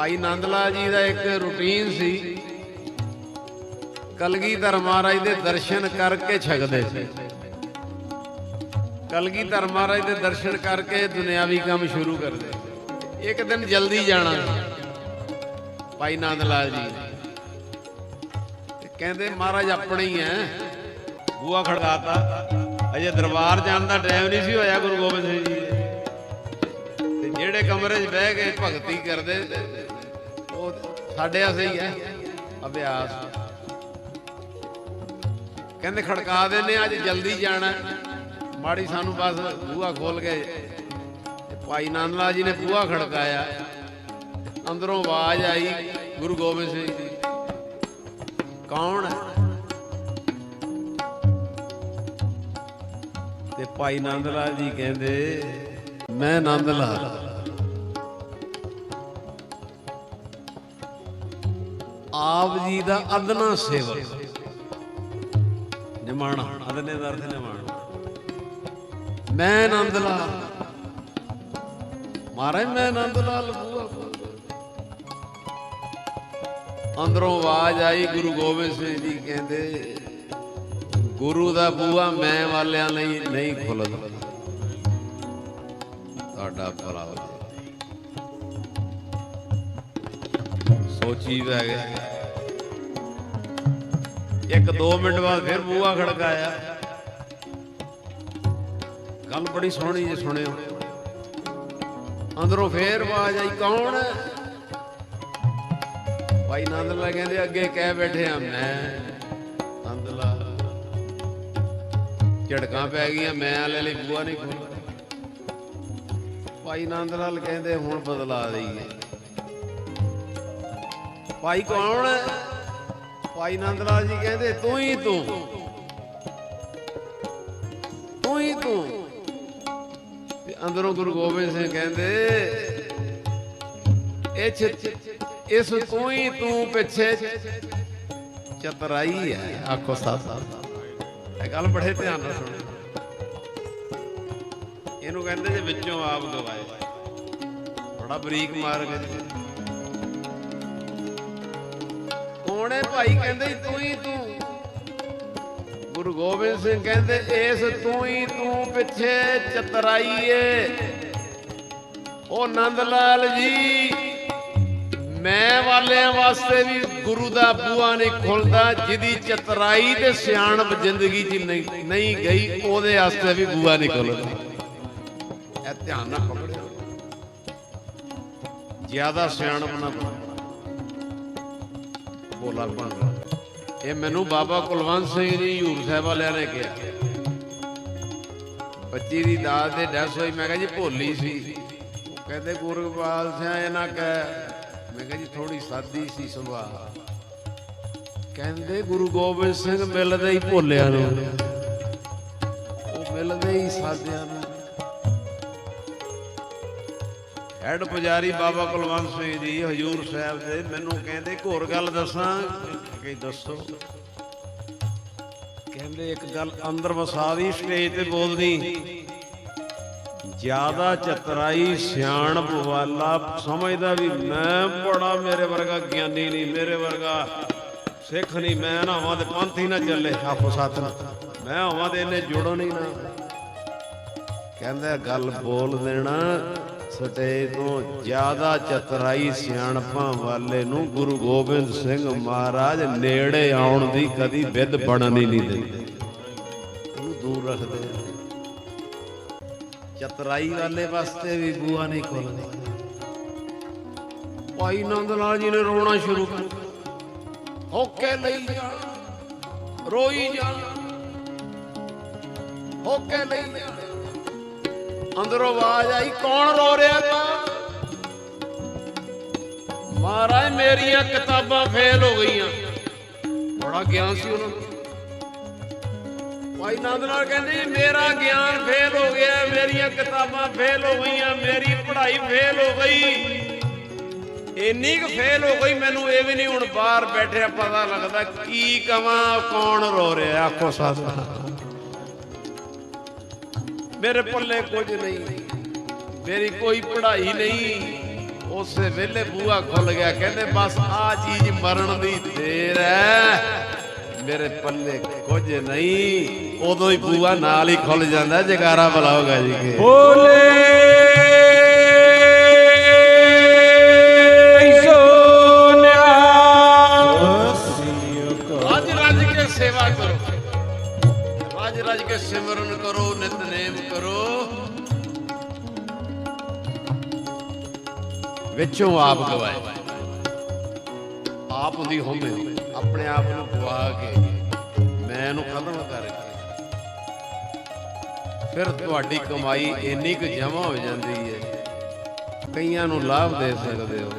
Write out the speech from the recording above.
ਭਾਈ ਨੰਦ ਲਾਲ ਜੀ ਦਾ ਇੱਕ ਰੁਟੀਨ ਸੀ। ਕਲਗੀਧਰ ਮਹਾਰਾਜ ਦੇ ਦਰਸ਼ਨ ਕਰਕੇ ਛਕਦੇ ਸੀ। ਕਲਗੀਧਰ ਮਹਾਰਾਜ ਦੇ ਦਰਸ਼ਨ ਕਰਕੇ ਦੁਨਿਆਵੀ ਕੰਮ ਸ਼ੁਰੂ ਕਰਦੇ ਇੱਕ ਦਿਨ ਜਲਦੀ ਜਾਣਾ ਭਾਈ ਨੰਦ ਲਾਲ ਜੀ ਕਹਿੰਦੇ, ਮਹਾਰਾਜ, ਆਪਣੇ ਹੀ ਐ ਬੂਆ ਖੜਕਾਤਾ। ਅਜੇ ਦਰਬਾਰ ਜਾਣ ਦਾ ਟਾਈਮ ਨਹੀਂ ਸੀ ਹੋਇਆ ਗੁਰੂ ਗੋਬਿੰਦ ਸਿੰਘ ਜੀ ਜਿਹੜੇ ਕਮਰੇ 'ਚ ਬਹਿ ਕੇ ਭਗਤੀ ਕਰਦੇ, ਉਹ ਸਾਡੇ ਆਸੇ ਹੀ ਹੈ। ਅਭਿਆਸ। ਕਹਿੰਦੇ ਖੜਕਾ ਦਿੰਦੇ ਅੱਜ ਜਲਦੀ ਜਾਣਾ ਮਾੜੀ ਸਾਨੂੰ ਬਸ ਬੂਹਾ ਖੋਲ ਕੇ ਭਾਈ ਨੰਦ ਜੀ ਨੇ ਬੂਹਾ ਖੜਕਾਇਆ। ਅੰਦਰੋਂ ਆਵਾਜ਼ ਆਈ ਗੁਰੂ ਗੋਬਿੰਦ ਸਿੰਘ ਜੀ ਕੌਣ ਹੈ? ਤੇ ਭਾਈ ਨੰਦ ਲਾਲ ਜੀ ਕਹਿੰਦੇ, ਮੈਂ ਨੰਦ ਲਾਲ ਆਪ ਜੀ ਦਾ ਅਦਨਾ ਸੇਵਕ। ਨਿਮਾਣਾ, ਅਦਨੇ ਦਾ ਅਰਥ ਨਿਮਾਣਾ। ਮੈਂ ਆਨੰਦ ਲਾਲ। ਮਹਾਰਾਜ, ਮੈਂ ਆਨੰਦ ਲਾਲ ਬੂਆ। ਅੰਦਰੋਂ ਆਵਾਜ਼ ਆਈ, ਗੁਰੂ ਗੋਬਿੰਦ ਸਿੰਘ ਜੀ ਕਹਿੰਦੇ, ਗੁਰੂ ਦਾ ਬੂਆ ਮੈਂ ਵਾਲਿਆਂ ਲਈ ਨਹੀਂ ਖੁੱਲਦਾ। ਤੁਹਾਡਾ ਭਲਾ ਹੋ ਸੋਚੀ ਬਹਿ ਗਏ। ਇੱਕ ਦੋ ਮਿੰਟ ਬਾਅਦ ਫਿਰ ਬੂਆ ਖੜਕਾਇਆ। ਗੱਲ ਬੜੀ ਸੋਹਣੀ ਜੇ ਸੁਣਿਓ। ਅੰਦਰੋਂ ਫੇਰ ਆਵਾਜ਼ ਆਈ, ਕੌਣ? ਭਾਈ ਨੰਦ ਲਾ ਕਹਿੰਦੇ, ਅੱਗੇ ਕਹਿ ਬੈਠੇ ਆ, ਮੈਂ ਨੰਦ ਲਾ ਝੜਕਾਂ ਪੈ ਗਈਆਂ, ਮੈਂ ਵਾਲੇ ਲਈ ਬੂਆ ਨਹੀਂ ਖੋਲ੍ਹਦਾ ਭਾਈ ਨੰਦ ਲਾਲ ਕਹਿੰਦੇ, ਹੁਣ ਬਦਲਾ ਦਈਏ। ਭਾਈ ਕੌਣ ਹੈ ਭਾਈ ਨੰਦ ਲਾਲ ਜੀ ਕਹਿੰਦੇ, ਤੂੰ ਹੀ ਤੂੰ। ਤੂੰ ਹੀ ਤੂੰ। ਤੇ ਅੰਦਰੋਂ ਗੁਰੂ ਗੋਬਿੰਦ ਸਿੰਘ ਕਹਿੰਦੇ, ਇਹ ਇਸ ਤੂੰ ਹੀ ਤੂੰ ਪਿੱਛੇ ਚਤਰਾਈ ਹੈ ਆਖੋ ਸਾਥ ਇਹ ਗੱਲ ਬੜੇ ਧਿਆਨ ਨਾਲ ਸੁਣੋ। ਇਹਨੂੰ ਕਹਿੰਦੇ ਜੇ ਵਿੱਚੋਂ ਆਪ ਗਵਾਏ। ਬੜਾ ਬਰੀਕ ਮਾਰਗ ਕੇ ਕੌਣ ਭਾਈ ਕਹਿੰਦੇ ਤੂੰ ਹੀ ਤੂੰ। ਗੁਰੂ ਗੋਬਿੰਦ ਸਿੰਘ ਕਹਿੰਦੇ, ਇਸ ਤੂੰ ਹੀ ਤੂੰ ਪਿੱਛੇ ਚਤਰਾਈਏ। ਉਹ ਨੰਦ ਲਾਲ ਜੀ, ਮੈਂ ਵਾਲਿਆਂ ਵਾਸਤੇ ਵੀ ਗੁਰੂ ਦਾ ਬੂਆ ਨਹੀਂ ਖੁੱਲਦਾ, ਜਿਹਦੀ ਚਤਰਾਈ ਤੇ ਸਿਆਣਪ ਜ਼ਿੰਦਗੀ 'ਚ ਨਹੀਂ ਨਹੀਂ ਗਈ, ਉਹਦੇ ਵਾਸਤੇ ਵੀ ਬੂਆ ਨਹੀਂ ਖੁੱਲਦਾ। ਇਹ ਧਿਆਨ ਨਾਲ ਪਕੜਿਓ। ਜ਼ਿਆਦਾ ਸਿਆਣਪ ਨਾ ਬਣੋ ਬੋਲਾ ਬਣ ਇਹ ਮੈਨੂੰ ਬਾਬਾ ਕੁਲਵੰਤ ਸਿੰਘ ਜੀ, ਹਜੂਰ ਸਾਹਿਬ ਵਾਲਿਆਂ ਨੇ ਕਿਹਾ। ਬੱਚੀ ਦੀ ਦਾਤ ਦੇ ਡੈਸ ਹੋਈ, ਮੈਂ ਕਿਹਾ ਜੀ ਭੋਲੀ ਸੀ। ਉਹ ਕਹਿੰਦੇ, ਗੁਰਗੋਪਾਲ ਸਿੰਘ ਇਹਨਾਂ ਕਹਿ। ਮੈਂ ਕਿਹਾ ਜੀ ਥੋੜੀ ਸਾਦੀ ਸੀ ਸੁਭਾਅ। ਕਹਿੰਦੇ, ਗੁਰੂ ਗੋਬਿੰਦ ਸਿੰਘ ਮਿਲਦੇ ਹੀ ਭੋਲਿਆਂ ਨੂੰ। ਉਹ ਮਿਲਦੇ ਹੀ ਸਾਦਿਆਂ ਨੂੰ। ਹੈਡ ਪੁਜਾਰੀ ਬਾਬਾ ਕੁਲਵੰਤ ਸਿੰਘ ਜੀ, ਹਜੂਰ ਸਾਹਿਬ ਦੇ, ਮੈਨੂੰ ਕਹਿੰਦੇ, ਇੱਕ ਹੋਰ ਗੱਲ ਦੱਸਾਂ। ਕਿ ਦੱਸੋ। ਕਹਿੰਦੇ, ਇੱਕ ਗੱਲ ਅੰਦਰ ਵਸਾ ਦੀ, ਸਟੇਜ ਤੇ ਬੋਲਦੀ ਜ਼ਿਆਦਾ ਚਤਰਾਈ ਸਿਆਣ ਬਵਾਲਾ, ਸਮਝਦਾ ਵੀ ਮੈਂ ਬੜਾ, ਮੇਰੇ ਵਰਗਾ ਗਿਆਨੀ ਨਹੀਂ, ਮੇਰੇ ਵਰਗਾ ਸਿੱਖ ਨਹੀਂ, ਮੈਂ ਨਾ ਹੋਵਾਂ ਤੇ ਪੰਥ ਹੀ ਨਾ ਚੱਲੇ। ਆਪੋ ਸਾਥ ਮੈਂ ਹੋਵਾਂ ਤੇ ਇਹਨੇ ਜੁੜੋ ਨਹੀਂ ਨਾ। ਕਹਿੰਦਾ, ਗੱਲ ਬੋਲ ਦੇਣਾ। ਸਟੇਜ ਤੋਂ ਜ਼ਿਆਦਾ ਚਤਰਾਈ ਸਿਆਣਪਾਂ ਵਾਲੇ ਨੂੰ ਗੁਰੂ ਗੋਬਿੰਦ ਸਿੰਘ ਮਹਾਰਾਜ ਨੇੜੇ ਆਉਣ ਦੀ ਕਦੀ ਵਿਦ ਬਣਨ ਹੀ ਨਹੀਂ ਦਿੰਦੇ। ਉਹਨੂੰ ਦੂਰ ਰੱਖਦੇ ਚਤਰਾਈ ਵਾਲੇ ਵਾਸਤੇ ਵੀ ਬੂਆ ਨਹੀਂ ਖੋਲਦੇ ਭਾਈ ਨੰਦ ਲਾਲ ਜੀ ਨੇ ਰੋਣਾ ਸ਼ੁਰੂ ਕਰ ਹੋਕੇ ਲਈ ਰੋਈ ਜਾਣ। ਹੋਕੇ ਲਈ ਅੰਦਰੋਂ ਆਵਾਜ਼ ਆਈ, ਕੌਣ ਰੋ ਰਿਹਾ ਤਾ? ਮਹਾਰਾਜ, ਮੇਰੀਆਂ ਕਿਤਾਬਾਂ ਫੇਲ ਹੋ ਗਈਆਂ। ਬੜਾ ਗਿਆਨ ਸੀ ਉਹਨਾਂ ਨੂੰ। ਭਾਈ ਨੰਦ ਲਾਲ ਕਹਿੰਦੇ, ਮੇਰਾ ਗਿਆਨ ਫੇਲ ਹੋ ਗਿਆ, ਮੇਰੀਆਂ ਕਿਤਾਬਾਂ ਫੇਲ ਹੋ ਗਈਆਂ, ਮੇਰੀ ਪੜ੍ਹਾਈ ਫੇਲ ਹੋ ਗਈ। ਇੰਨੀ ਕੁ ਫੇਲ ਹੋ ਗਈ, ਮੈਨੂੰ ਇਹ ਵੀ ਨਹੀਂ ਹੁਣ ਬਾਹਰ ਬੈਠਿਆ ਪਤਾ ਲੱਗਦਾ, ਕੀ ਕਵਾਂ, ਕੌਣ ਰੋ ਰਿਹਾ, ਆਖੋ ਸਾਥ ਮੇਰੇ ਪੱਲੇ ਕੁਝ ਨਹੀਂ। ਮੇਰੀ ਕੋਈ ਪੜ੍ਹਾਈ ਨਹੀਂ। ਉਸੇ ਵੇਲੇ ਬੂਆ ਖੁੱਲ ਗਿਆ, ਕਹਿੰਦੇ, ਬਸ ਆ ਚੀਜ਼ ਮਰਨ ਦੀ ਦੇਰ ਹੈ। ਮੇਰੇ ਪੱਲੇ ਕੁਝ ਨਹੀਂ। ਉਦੋਂ ਹੀ ਬੂਆ ਨਾਲ ਹੀ ਖੁੱਲ ਜਾਂਦਾ, ਜਗਾਰਾ ਬੁਲਾਓਗਾ ਜੀ ਕੇ। ਰੱਜ ਵਿੱਚੋਂ ਆਪ ਗਵਾਏ। ਆਪ ਹੁੰਦੀ ਹੋਮੇ ਆਪਣੇ ਆਪ ਨੂੰ ਗਵਾ ਕੇ ਮੈਂ ਨੂੰ ਖਤਮ ਕਰਕੇ ਫਿਰ ਤੁਹਾਡੀ ਕਮਾਈ ਇੰਨੀ ਕੁ ਜਮਾ ਹੋ ਜਾਂਦੀ ਹੈ। ਕਈਆਂ ਨੂੰ ਲਾਭ ਦੇ ਸਕਦੇ ਹੋ।